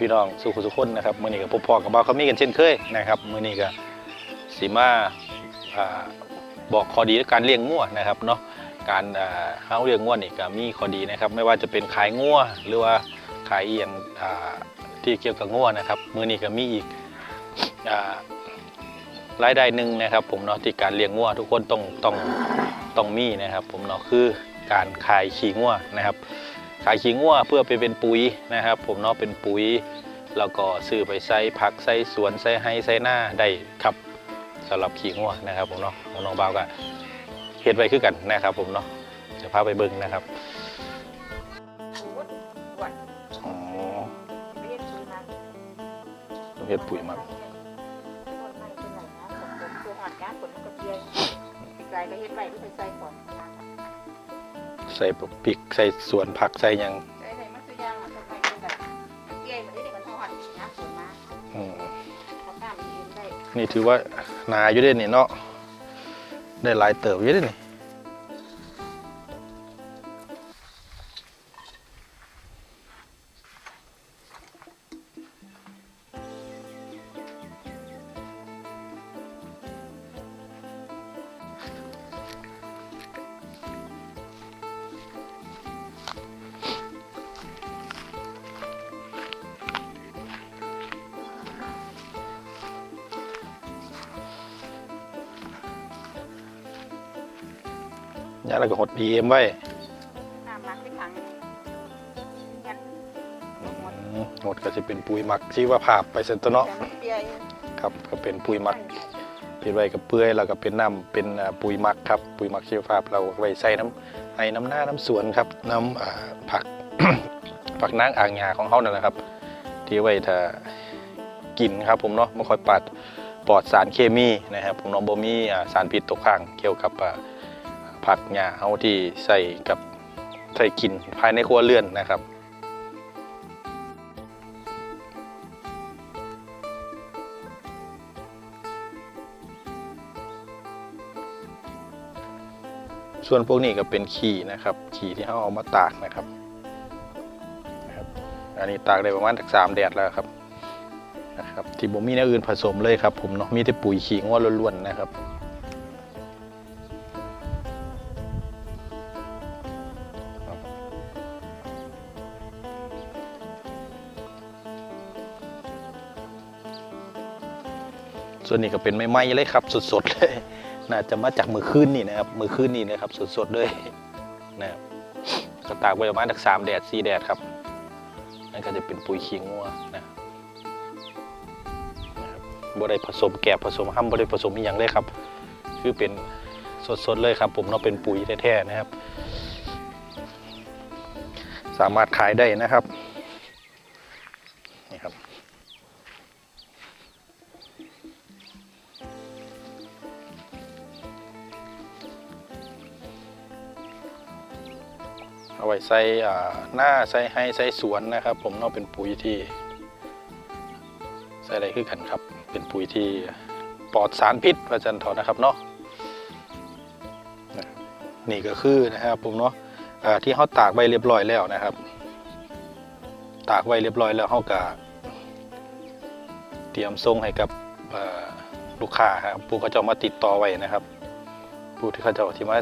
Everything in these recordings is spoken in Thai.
พี่น้องสุขุสุขคนนะครับมือนี้กับพบพ่อกับบ่าวเขามีกันเช่นเคยนะครับมือนี้ก็สีมาอาบอกข้อดีการเลี้ยงงัวนะครับเนาะการเฮาเลี้ยงงัวนี่ก็มีข้อดีนะครับ ไม่ว่าจะเป็นขายงัวหรือว่าขายเอียงอ่าที่เกี่ยวกับงัวนะครับมือนี้ก็มีอีกรายได้หนึ่งนะครับ ผมเนาะที่การเลี้ยงงัวทุกคนต้องต้องต้องมีนะครับ ผมเนาะคือการขายขี้งัวนะครับ ขายขี้งัวเพื่อไปเป็นปุ๋ยนะครับ ผมเนาะเป็นปุ๋ย แล้วก็ซื้อไปใส่ผักใส่สวนใส่ไห้ใส่หน้าได้ครับสำหรับขี้งัวนะครับ ผมเนาะของน้องบ่าวก็เฮ็ดไว้คือกันนะครับ ผมเนาะจะพาไปเบิ่งนะครับพูดอ้วนอ๋อเรียนคุยมาต้องเฮ็ดปุ๋ยหมักคนไม่เป็นไรนะผมผมตัวอ่อนยากผลมันก็เพียอีกไรก็เฮ็ดไว้ที่ไปใส่ก่อนนะครับ ใส่พริกใส่สวนผักใส่หยังใส่ใส่มันตัวยางมันทำไมเป็นแบบเพียมันได้แต่มันอ่อนนะผลมาอืมเขาตามมันยืนได้นี่ถือว่านาอยู่เด้นี่เนาะได้หลายเติบอยู่เด้นี่ ยาแล้วก็หดดีเอ็มไว้น้ำมักที่ถังยันอืมหมดก็จะเป็นปุ๋ยหมักชีวภาพไปเซนตวเนาะแต่มันเปียครับก็เป็นปุ๋ยหมักเฮ็ดไว้กับเปื่อยแล้วก็เป็นน้ำเป็นอ่าปุ๋ยหมักครับปุ๋ยหมักชีวภาพเราไว้ใส่น้ำให้น้ำหน้าน้ำสวนครับน้ำอ่าผัก ผักนางอ่างหญ้าของเขานั่นแหละครับ ที่ไว้ถ้ากินครับผมเนาะไม่ค่อยปัดปลอดสารเคมีนะครับผมเน้องบ่มีอ่าสารพิษตกค้างเกี่ยวกับอ่า ผักหญ้าเฮาที่ใส่กับใส่กินภายในครัวเรือนนะครับส่วนพวกนี้ก็เป็นขี่นะครับ ขี่ที่เขาเอามาตากนะครับนะครับ อันนี้ตากได้ประมาณสักสามแดดแล้วครับนะครับ ที่ผมมีแนวอื่นผสมเลยครับ ผมเนาะมีแต่ปุ๋ยขี้งัวล้วนๆนะครับ ส่วนนี้ก็เป็นไม้ๆเลยครับ สดๆเลยน่าจะมาจากมือคืนนี่นะครับ มือคืนนี่นะครับ สดๆเลยนะครับก็ตากไว้ประมาณสักสามแดดสี่แดดครับนั่นก็จะเป็นปุ๋ยขี้งัวนะครับรับบ่ได้ผสมแกบผสมห้ำบ่ได้ผสมอหย่างเลยครับ คือเป็นสดๆเลยครับผมเนาะเป็นปุ๋ยแท้ๆนะครับ สามารถขายได้นะครับ เอาไว้ใส่หน้าใส่ให้ใส่สวนนะครับ ผมเนาะเป็นปุ๋ยที่ ใส่อะไรคือกันครับ เป็นปุ๋ยที่ปลอดสารพิษพระจันทร์นะครับเนาะนี่ก็คือนะครับผมเนาะที่เขาตากไว้เรียบร้อยแล้วนะครับ ตากไว้เรียบร้อยแล้วเขาก็เตรียมส่งให้กับลูกค้าครับผู้เขาจะมาติดต่อไว้นะครับ ผู้ที่เขาจะที่มา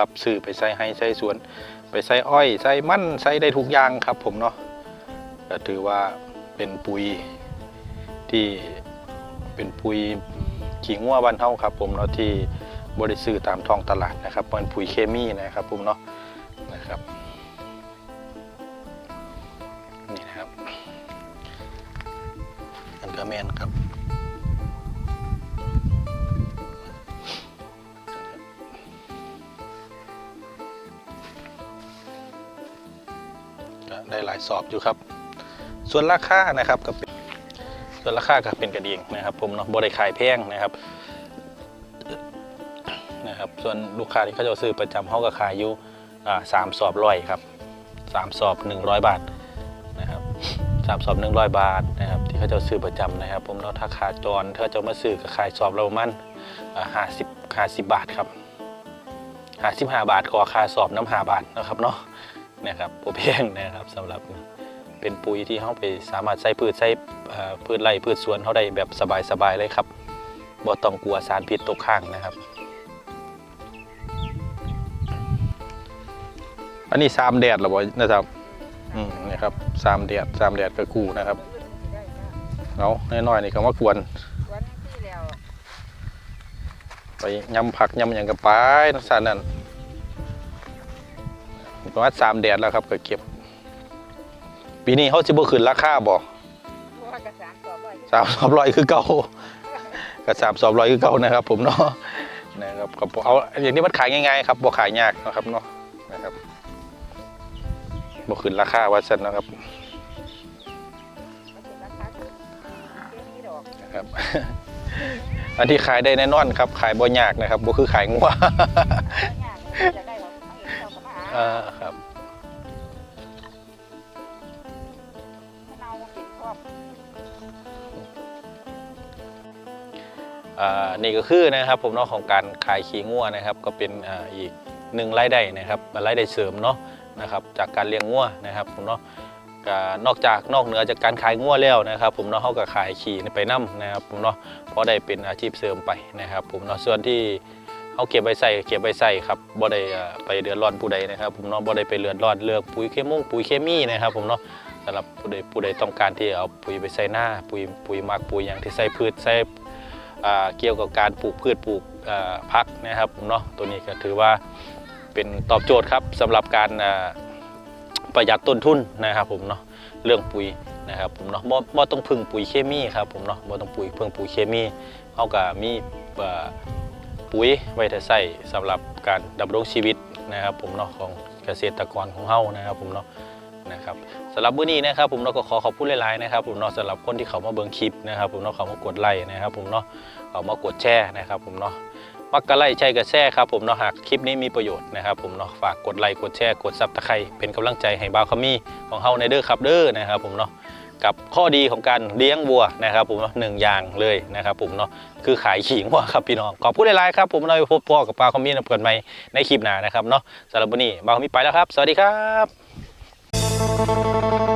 รับซื้อไปใส่ให้ใส่สวน ไปใส่อ้อยใส่มันใส่ได้ทุกอย่างครับผมเนาะก็ถือว่าเป็นปุ๋ยที่เป็นปุ๋ยขี้งัวบ้านเฮาครับผมเนาะที่บริซื้อตามท้องตลาดนะครับเป็นปุ๋ยเคมีนะครับผมเนาะนะครับนี่นะครับอันกระแมนครับ ได้หลายสอบอยู่ครับ ส่วนราคานะครับก็เป็นส่วนราคาก็เป็นกระดียงนะครับ ผมเนาะบริขายแพงนะครับนะครับ ส่วนลูกค้าที่เขาจะซื้อประจำเขาก็ขายอยู่สามสอบร้อยครับสามสอบหนึ่งร้อยบาทนะครับสามสอบหนึ่งร้อยบาทนะครับ ที่เขาจะซื้อประจำนะครับ ผมเนาะถ้าขาจรถ้าจะมาซื้อก็ขายสอบละประมาณห้าสิบห้าสิบบาทครับห้าสิบห้าบาทขอค่าสอบน้ำห้าบาทนะครับเนาะ นะครับโปรเพียงนะครับสำหรับเป็นปุ๋ยที่เฮาไปสามารถใส่พืชใส่เอ่อพืชไร่พืชสวนเฮาได้แบบสบายๆเลยครับบ่ต้องกลัวสารพิษตกค้างนะครับ อันนี้สามแดดเหรอบ่นะครับอืมนี่ครับสามแดดสามแดดก็คู่นะครับเอาน้อยๆนี่ก็มากวนวันที่แล้วไปยำผักยำอย่างกับไปนักสารนั่น ประมาณสามแดดแล้วครับก็เก็บ ปีนี้เขาจะบ่ขึ้นราคาบ่เพราะว่ากสามสอบร้อยคือเก่าก็สามสอบร้อยคือเก่านะครับ ผมเนาะนะครับก็บ่เอาอย่างนี้มันขายง่ายๆครับบ่ขายยากนะครับเนาะนะครับบ่ขึ้นราคาว่าซั่นนะครับมันเป็นราคาถูกเจ๊นี่ดอกนะครับอันที่ขายได้แน่นอนครับ ขายบ่ยากนะครับบ่คือขายงัวไม่ นี่ก็คือนะครับผมเนาะของการขายขี้งัวนะครับก็เป็นอ,อีกหนึ่งรายได้นะครับรายได้เสริมเนาะนะครับจากการเลี้ยงงัวนะครับผมเนาะนอกจากนอกเหนือจากการขายงัวแล้วนะครับ ผมเนาะเขาก็ขายขี่ไปนํนะครับผมเนาะเพราะได้เป็นอาชีพเสริมไปนะครับ ผมเนาะส่วนที่เขาเก็บไว้ใส่เก็บไว้ใส่ครับบ่ได้ไปเดือดร้อนผู้ใดนะครับ ผมเนาะบ่ได้ไปเดือดร้อนเรื่องปุ๋ยเคมงปุ๋ยเคมีนะครับ ผมเนาะสำหรับผู้ใดผู้ใดต้องการที่เอาปุ๋ยไปใส่หน้า ปุ๋ยปุ๋ยมักปุ๋ยอย่างที่ใส่พืชใส่ เกี่ยวกับการปลูกพืชปลูกพักนะครับผมเนาะตัวนี้ก็ถือว่าเป็นตอบโจทย์ครับสำหรับการประหยัดต้นทุนนะครับผมเนาะเรื่องปุ๋ยนะครับผมเนาะบ่บ่ต้องพึ่งปุ๋ยเคมีครับผมเนาะบ่ต้องปุ๋ยพึ่งปุ๋ยเคมีเขาก็มีปุ๋ยไว้แต่ใส่สำหรับการดำรงชีวิตนะครับผมเนาะของเกษตรกรของเฮานะครับผมเนาะ นะครับสำหรับมื้อนี้นะครับผมเนาก็ขอขอบคุณหลายๆนะครับผมเนาะสำหรับคนที่เขามาเบิ่งคลิปนะครับผมเนาะเขามากดไลค์นะครับผมเนาะเอามากดแชร์นะครับผมเนาะมักกะไลใช่กระแชร์ครับผมเนาะหากคลิปนี้มีประโยชน์นะครับผมเนาะฝากกดไลค์กดแชร์กดซับตะไคร้เป็นกำลังใจให้บาวคมีของเฮาในเด้อครับเด้อนะครับผมเนาะกับข้อดีของการเลี้ยงวัวนะครับผมนาะหนึ่งอย่างเลยนะครับผมเนาะคือขายขิงวัวครับพี่น้องขอบคุณหลายๆครับผมเราพบพ่อกับปาคามีนำกันใหม่ในคลิปหน้านะครับเนาะสำหรับวันนี้บาคามีไปแล้วครับ สวัสดีครับ Música